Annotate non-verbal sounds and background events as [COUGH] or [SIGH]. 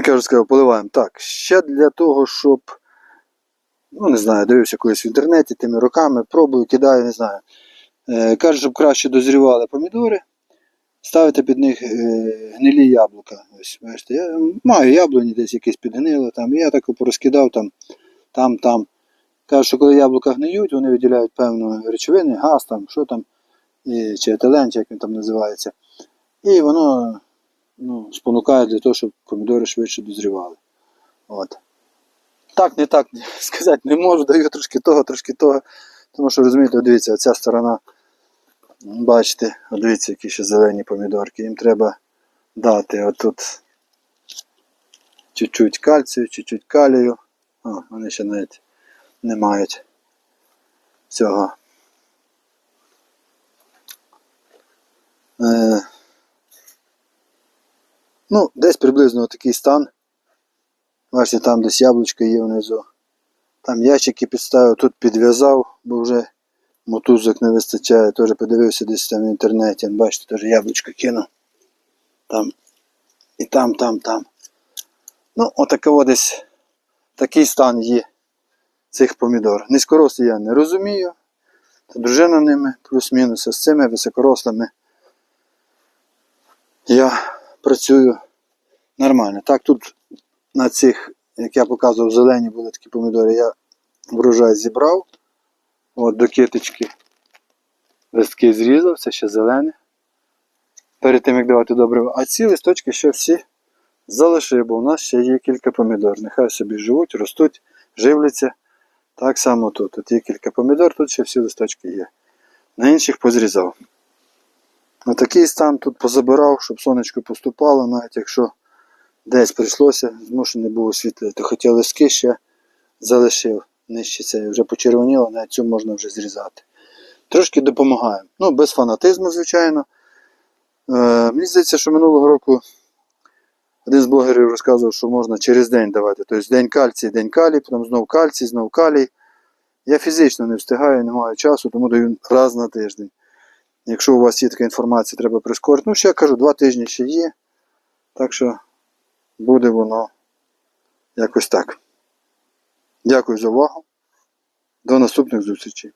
І кажу, сказав, поливаємо. Так, ще для того, щоб, ну не знаю, дивився колись в інтернеті тими роками, пробую, кидаю, не знаю. Е, каже, щоб краще дозрівали помідори, ставити під них е, гнилі яблука. Ось, бачите, я маю яблуні десь якісь підгнили, там, і я так порозкидав там, там, там. Кажуть, що коли яблука гниють, вони виділяють певну речовини, газ там, що там, і, чи етилен, чи як він там називається. І воно ну, спонукає для того, щоб помідори швидше дозрівали. От. Так, не так [LAUGHS] сказати не можу, даю трошки того, трошки того. Тому що розумієте, дивіться, оця сторона, бачите, дивіться, які ще зелені помідорки. Їм треба дати отут чуть-чуть кальцію, чуть-чуть калію. О, вони ще навіть не мають цього. Е, ну, десь приблизно такий стан. Бачите, там десь яблучко є внизу. Там ящики підставив, тут підв'язав, бо вже мотузок не вистачає. Теж подивився десь там в інтернеті. Бачите, теж яблучко кинув. Там. І там, там, там. Ну, отаково десь такий стан є цих помідор. Низькорослі я не розумію. Та дружина ними плюс-мінус з цими високорослими. Я працюю нормально. Так, тут на цих, як я показував, зелені були такі помідори, я врожай зібрав. От до китички листки зрізав, це ще зелене. Перед тим як давати добриво. А ці листочки ще всі залишив, бо у нас ще є кілька помідор. Нехай собі живуть, ростуть, живляться. Так само тут. Тут є кілька помідор, тут ще всі листочки є. На інших позрізав. На такий стан тут позабирав, щоб сонечко поступало, навіть якщо десь прийшлося, змушений був освітлити. Хоча листки ще залишив нижче це вже почервоніло, навіть цю можна вже зрізати. Трошки допомагає. Ну, без фанатизму, звичайно. Е, мені здається, що минулого року один з блогерів розказував, що можна через день давати. Тобто день кальцій, день калій, потім знов кальцій, знов калій. Я фізично не встигаю, не маю часу, тому даю раз на тиждень. Якщо у вас є така інформація, треба прискорити. Ну, ще я кажу, два тижні ще є. Так що буде воно якось так. Дякую за увагу. До наступних зустрічей.